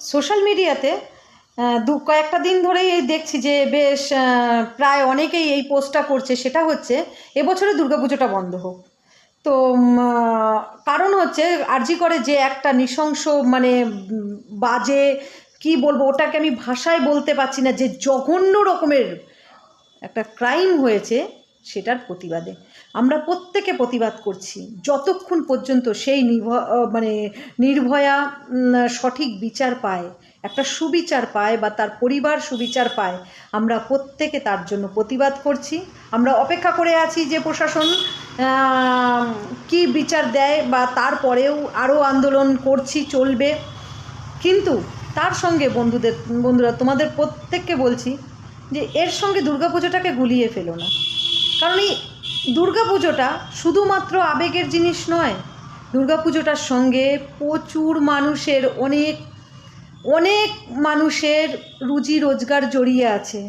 Social মিডিয়াতে দু, কয়েকটা দিন ধরেই এই দেখছি যে বেশ প্রায় অনেকেই এই পোস্টটা করছে, সেটা হচ্ছে এবছরে দুর্গাপুজোটা বন্ধ হোক। তো কারণ হচ্ছে আরজি করে যে একটা নৃশংস মানে বাজে, কি বলব, ওটাকে আমি ভাষায় বলতে পারছি না, যে জঘন্য রকমের একটা ক্রাইম হয়েছে সেটার প্রতিবাদে। আমরা প্রত্যেকে প্রতিবাদ করছি। যতক্ষণ পর্যন্ত সেই নির্ভ মানে নির্ভয়া সঠিক বিচার পায়, একটা সুবিচার পায় বা তার পরিবার সুবিচার পায়, আমরা প্রত্যেকে তার জন্য প্রতিবাদ করছি। আমরা অপেক্ষা করে আছি যে প্রশাসন কি বিচার দেয় বা তারপরেও আরও আন্দোলন করছি, চলবে। কিন্তু তার সঙ্গে বন্ধুদের, বন্ধুরা, তোমাদের প্রত্যেককে বলছি যে এর সঙ্গে দুর্গাপুজোটাকে গুলিয়ে ফেলো না। কারণ এই দুর্গাপুজোটা শুধুমাত্র আবেগের জিনিস নয়, দুর্গাপুজোটার সঙ্গে প্রচুর মানুষের অনেক অনেক মানুষের রুজি রোজগার জড়িয়ে আছে।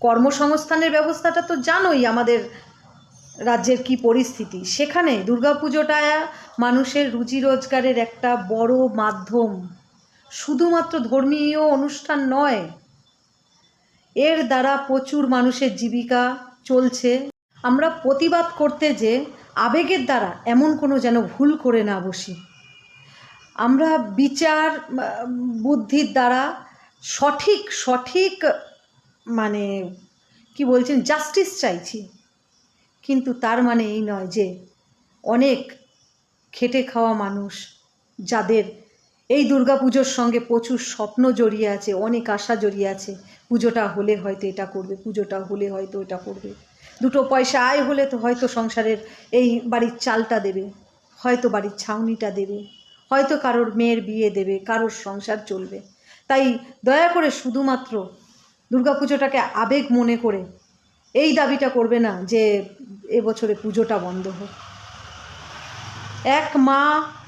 কর্মসংস্থানের ব্যবস্থাটা তো জানোই আমাদের রাজ্যের কি পরিস্থিতি। সেখানে দুর্গাপুজোটা মানুষের রুজি রোজগারের একটা বড় মাধ্যম। শুধুমাত্র ধর্মীয় অনুষ্ঠান নয়, এর দ্বারা প্রচুর মানুষের জীবিকা চলছে, আমরা প্রতিবাদ করতে যে আবেগের দ্বারা এমন কোনো যেন ভুল করে না বসি। আমরা বিচার বুদ্ধির দ্বারা সঠিক সঠিক মানে কি বলছেন জাস্টিস চাইছি। কিন্তু তার মানে এই নয় যে অনেক খেটে খাওয়া মানুষ যাদের এই দুর্গাপুজোর সঙ্গে প্রচুর স্বপ্ন জড়িয়ে আছে, অনেক আশা জড়িয়ে আছে। পুজোটা হলে হয়তো এটা করবে, পুজোটা হলে হয়তো এটা করবে। দুটো পয়সা আয় হলে তো হয়তো সংসারের এই বাড়ির চালটা দেবে, হয়তো বাড়ির ছাউনিটা দেবে, হয়তো কারোর মেয়ের বিয়ে দেবে, কারোর সংসার চলবে। তাই দয়া করে শুধুমাত্র দুর্গাপুজোটাকে আবেগ মনে করে এই দাবিটা করবে না যে এবছরে পুজোটা বন্ধ হোক। এক মা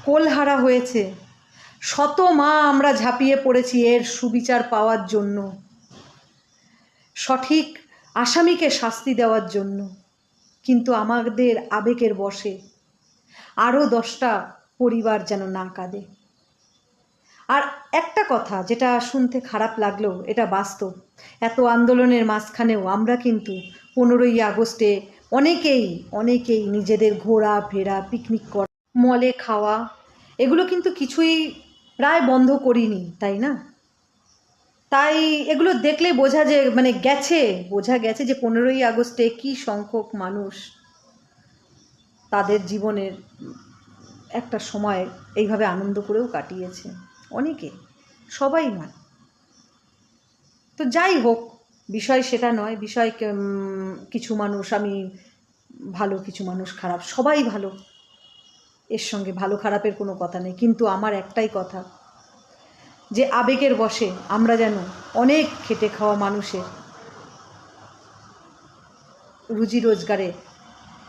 কোলহারা হয়েছে শত মা আমরা ঝাঁপিয়ে পড়েছি এর সুবিচার পাওয়ার জন্য। সঠিক আসামিকে শাস্তি দেওয়ার জন্য। কিন্তু আমাদের আবেগের বশে আরও দশটা পরিবার যেন না কাঁদে। আর একটা কথা যেটা শুনতে খারাপ লাগলেও এটা বাস্তব। এত আন্দোলনের মাঝখানেও আমরা কিন্তু পনেরোই আগস্টে অনেকেই অনেকেই নিজেদের ঘোরা ফেরা পিকনিক করা, মলে খাওয়া, এগুলো কিন্তু কিছুই প্রায় বন্ধ করিনি, তাই না? তাই এগুলো দেখলে বোঝা যে মানে গেছে, বোঝা গেছে যে পনেরোই আগস্টে কী সংখ্যক মানুষ তাদের জীবনের একটা সময় এইভাবে আনন্দ করেও কাটিয়েছে। অনেকে, সবাই নয়। তো যাই হোক, বিষয় সেটা নয় বিষয় কিছু মানুষ, আমি ভালো কিছু মানুষ, খারাপ, সবাই ভালো। এর সঙ্গে ভালো খারাপের কোনো কথা নেই। কিন্তু আমার একটাই কথা, যে আবেগের বশে আমরা যেন অনেক খেটে খাওয়া মানুষের রুজি রোজগারে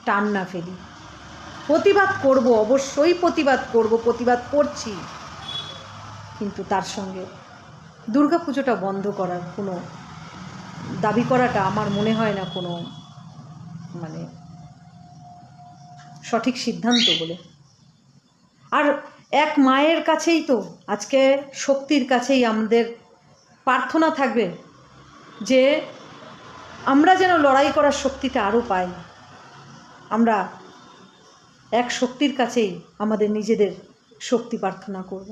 টান না ফেলি। প্রতিবাদ করব, অবশ্যই প্রতিবাদ করব, প্রতিবাদ করছি। কিন্তু তার সঙ্গে দুর্গাপুজোটা বন্ধ করার কোনো দাবি করাটা আমার মনে হয় না কোনো মানে সঠিক সিদ্ধান্ত বলে। আর এক মায়ের কাছেই তো আজকে শক্তির কাছেই আমাদের প্রার্থনা থাকবে যে আমরা যেন লড়াই করার শক্তিটা আরও পাই। আমরা এক শক্তির কাছেই আমাদের নিজেদের শক্তি প্রার্থনা করব।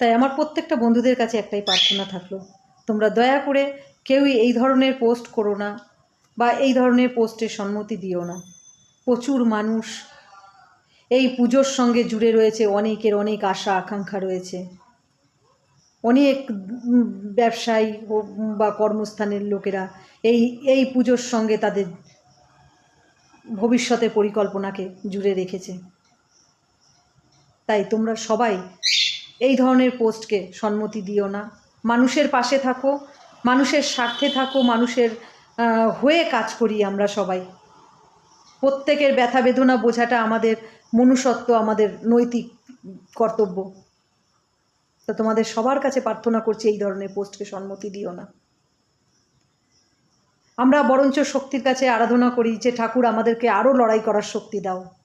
তাই আমার প্রত্যেকটা বন্ধুদের কাছে একটাই প্রার্থনা থাকল, তোমরা দয়া করে কেউই এই ধরনের পোস্ট করো না বা এই ধরনের পোস্টের সম্মতি দিও না। প্রচুর মানুষ এই পুজোর সঙ্গে জুড়ে রয়েছে অনেকের অনেক আশা, আকাঙ্ক্ষা রয়েছে। অনেক ব্যবসায়ী বা কর্মস্থানের লোকেরা এই এই পুজোর সঙ্গে তাদের ভবিষ্যতের পরিকল্পনাকে জুড়ে রেখেছে। তাই তোমরা সবাই এই ধরনের পোস্টকে সম্মতি দিও না। মানুষের পাশে থাকো, মানুষের স্বার্থে থাকো, মানুষের হয়ে কাজ করি আমরা সবাই। প্রত্যেকের ব্যথা বেদনা বোঝাটা আমাদের মনুষ্যত্ব, আমাদের নৈতিক কর্তব্য। তা তোমাদের সবার কাছে প্রার্থনা করছি এই ধরনের পোস্টকে সম্মতি দিও না। আমরা বরঞ্চ শক্তির কাছে আরাধনা করি যে ঠাকুর আমাদেরকে আরও লড়াই করার শক্তি দাও।